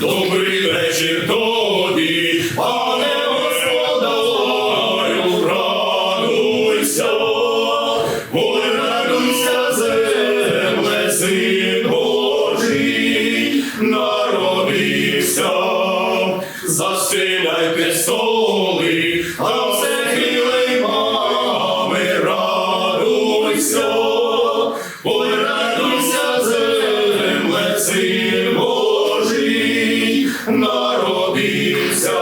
Добрий вечір тобі, пане господарю, радуйся, ой, радуйся, земле, син Божий, народився, застеляйте столи, а все хилий мами, радуйся, ой, радуйся, земле, син народився,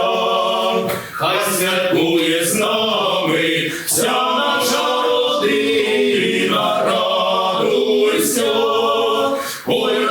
хай святкує з нами вся наша родина, радуйся, ой,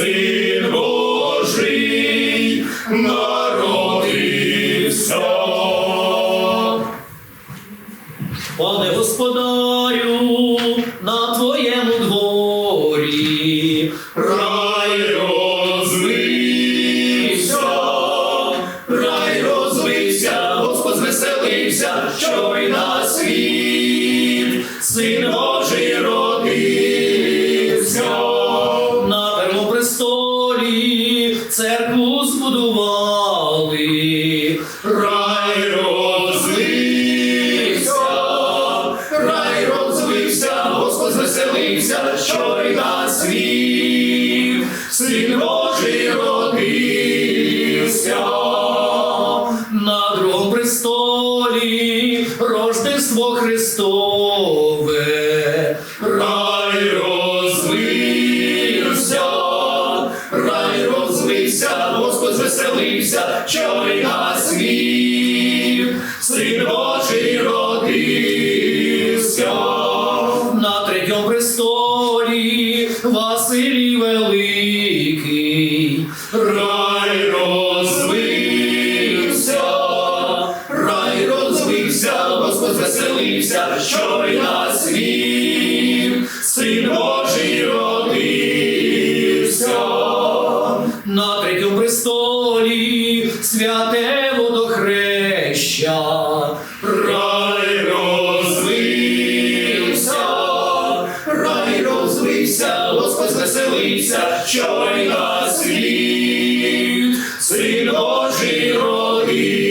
син Божий, народився. Пане господарю, на твоєму дворі Рай розвився, рай розвився, Господь звеселився, що й на світ, син Божий церкву збудували. Рай розвився, рай розвився, Господь звеселився, що й на світ, син Божий родився. На другому престолі Рождество Христове. Звеселився, що й на світ, син Божий родився. На третьому престолі Василій Великий. Рай розвився, рай розвився, Господь звеселився, що й на світ, син Божий престолі святе водохреща. Рай розлився, рай розлився, Господь звеселився, що й на світ, син Божий родився.